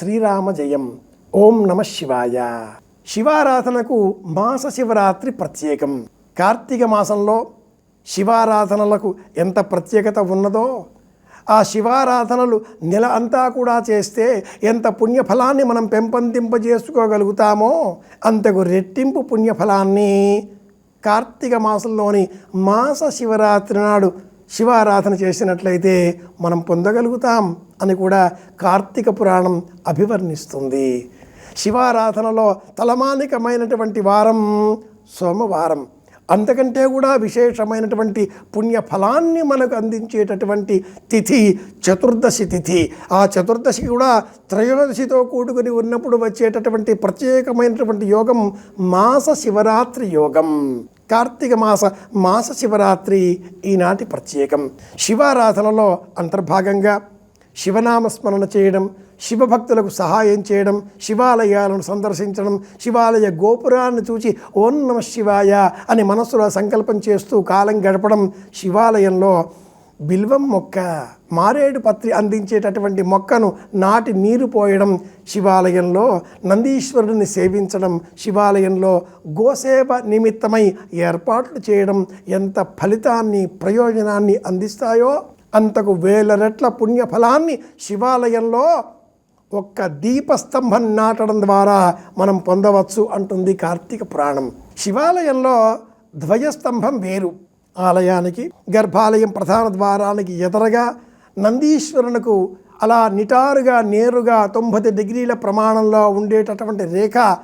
శ్రీరామ జయం ఓం నమ శివాయ. శివారాధనకు మాస శివరాత్రి ప్రత్యేకం. కార్తీక మాసంలో శివారాధనలకు ఎంత ప్రత్యేకత ఉన్నదో ఆ శివారాధనలు నెల అంతా కూడా చేస్తే ఎంత పుణ్యఫలాన్ని మనం పెంపొందింపజేసుకోగలుగుతామో అంతకు రెట్టింపు పుణ్యఫలాన్ని కార్తీక మాసంలోని మాస శివరాత్రి నాడు శివారాధన చేసినట్లయితే మనం పొందగలుగుతాం అని కూడా కార్తీక పురాణం అభివర్ణిస్తుంది. శివారాధనలో తలమానికమైనటువంటి వారం సోమవారం. అంతకంటే కూడా విశేషమైనటువంటి పుణ్యఫలాన్ని మనకు అందించేటటువంటి తిథి చతుర్దశి తిథి. ఆ చతుర్దశి కూడా త్రయోదశితో కూడుకుని ఉన్నప్పుడు వచ్చేటటువంటి ప్రత్యేకమైనటువంటి యోగం మాస శివరాత్రి యోగం. కార్తీక మాస మాస శివరాత్రి ఈనాటి ప్రత్యేకం. శివారాధనలో అంతర్భాగంగా శివనామస్మరణ చేయడం శివభక్తులకు సహాయం చేయడం శివాలయాలను సందర్శించడం శివాలయ గోపురాన్ని చూచి ఓం నమ శివాయ అని మనస్సులో సంకల్పం చేస్తూ కాలం గడపడం శివాలయంలో బిల్వం మొక్క మారేడు పత్రి అందించేటటువంటి మొక్కను నాటి నీరు పోయడం శివాలయంలో నందీశ్వరుడిని సేవించడం శివాలయంలో గోసేవ నిమిత్తమై ఏర్పాట్లు చేయడం ఎంత ఫలితాన్ని ప్రయోజనాన్ని అందిస్తాయో అంతకు వేల రెట్ల పుణ్యఫలాన్ని శివాలయంలో ఒక్క దీపస్తంభం నాటడం ద్వారా మనం పొందవచ్చు అంటుంది కార్తీక పురాణం. శివాలయంలో ధ్వజస్తంభం వేరు. ఆలయానికి గర్భాలయం ప్రధాన ద్వారానికి ఎదరగా నందీశ్వరునకు అలా నిటారుగా నేరుగా తొంభై డిగ్రీల ప్రమాణంలో ఉండేటటువంటి రేఖ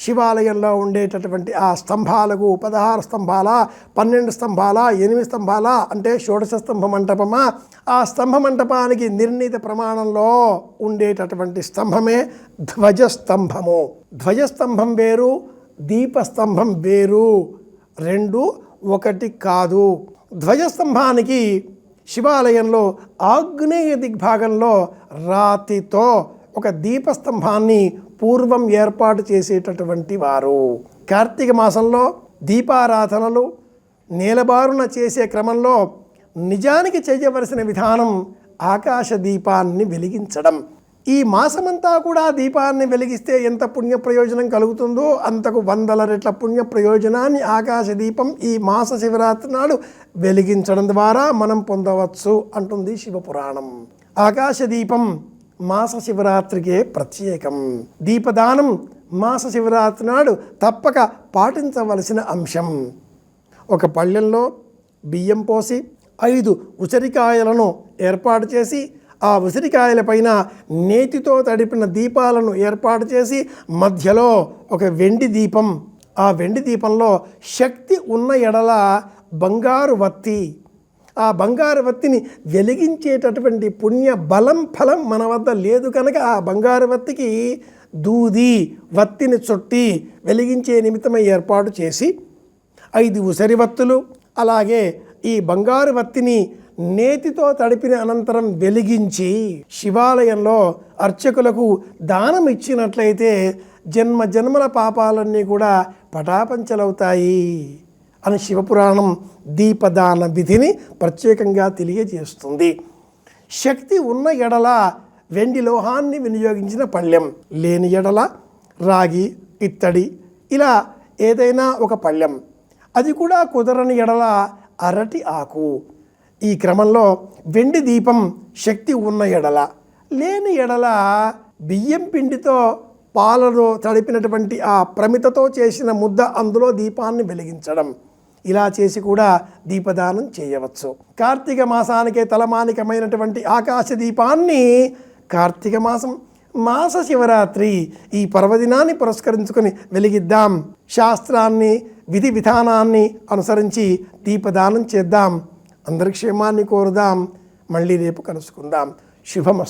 శివాలయంలో ఉండేటటువంటి ఆ స్తంభాలకు పదహారు స్తంభాల పన్నెండు స్తంభాల ఎనిమిది స్తంభాల అంటే షోడశ స్తంభ మంటపమా? ఆ స్తంభ మంటపానికి నిర్ణీత ప్రమాణంలో ఉండేటటువంటి స్తంభమే ధ్వజస్తంభము. ధ్వజస్తంభం వేరు దీపస్తంభం వేరు. రెండు ఒకటి కాదు. ధ్వజస్తంభానికి శివాలయంలో ఆగ్నేయ దిగ్భాగంలో రాతితో ఒక దీపస్తంభాన్ని పూర్వం ఏర్పాటు చేసేటటువంటి వారు. కార్తీక మాసంలో దీపారాధనలు నేలబారున చేసే క్రమంలో నిజానికి చేయవలసిన విధానం ఆకాశ దీపాన్ని వెలిగించడం. ఈ మాసమంతా కూడా దీపాన్ని వెలిగిస్తే ఎంత పుణ్య ప్రయోజనం కలుగుతుందో అంతకు వందల రెట్ల పుణ్య ప్రయోజనాన్ని ఆకాశ దీపం ఈ మాస శివరాత్రి నాడు వెలిగించడం ద్వారా మనం పొందవచ్చు అంటుంది శివపురాణం. ఆకాశ దీపం మాస శివరాత్రికే ప్రత్యేకం. దీపదానం మాస శివరాత్రి నాడు తప్పక పాటించవలసిన అంశం. ఒక పళ్ళెంలో బియ్యం పోసి ఐదు ఉసిరికాయలను ఏర్పాటు చేసి ఆ ఉసిరికాయల పైన నేతితో తడిపిన దీపాలను ఏర్పాటు చేసి మధ్యలో ఒక వెండి దీపం ఆ వెండి దీపంలో శక్తి ఉన్న ఎడల బంగారు వత్తి. ఆ బంగారు వత్తిని వెలిగించేటటువంటి పుణ్య బలం ఫలం మన వద్ద లేదు కనుక ఆ బంగారు వత్తికి దూది వత్తిని చుట్టి వెలిగించే నిమిత్తమై ఏర్పాటు చేసి ఐదు ఉసిరి వత్తులు అలాగే ఈ బంగారు వత్తిని నేతితో తడిపిన అనంతరం వెలిగించి శివాలయంలో అర్చకులకు దానం ఇచ్చినట్లయితే జన్మ జన్మల పాపాలన్నీ కూడా పటాపంచలవుతాయి అని శివపురాణం దీపదాన విధిని ప్రత్యేకంగా తెలియజేస్తుంది. శక్తి ఉన్న ఎడల వెండి లోహాన్ని వినియోగించిన పళ్ళెం లేని ఎడల రాగి ఇత్తడి ఇలా ఏదైనా ఒక పళ్ళెం. అది కూడా కుదరని ఎడల అరటి ఆకు. ఈ క్రమంలో వెండి దీపం శక్తి ఉన్న ఎడల లేని ఎడల బియ్యం పిండితో పాలను తడిపినటువంటి ఆ ప్రమితతో చేసిన ముద్ద అందులో దీపాన్ని వెలిగించడం. ఇలా చేసి కూడా దీపదానం చేయవచ్చు. కార్తీక మాసానికే తలమానికమైనటువంటి ఆకాశ దీపాన్ని కార్తీక మాసం మాస శివరాత్రి ఈ పర్వదినాన్ని పురస్కరించుకొని వెలిగిద్దాం. శాస్త్రాన్ని విధి విధానాన్ని అనుసరించి దీపదానం చేద్దాం. అందరి క్షేమాన్ని కోరుదాం. మళ్ళీ రేపు కలుసుకుందాం. శుభమస్తు.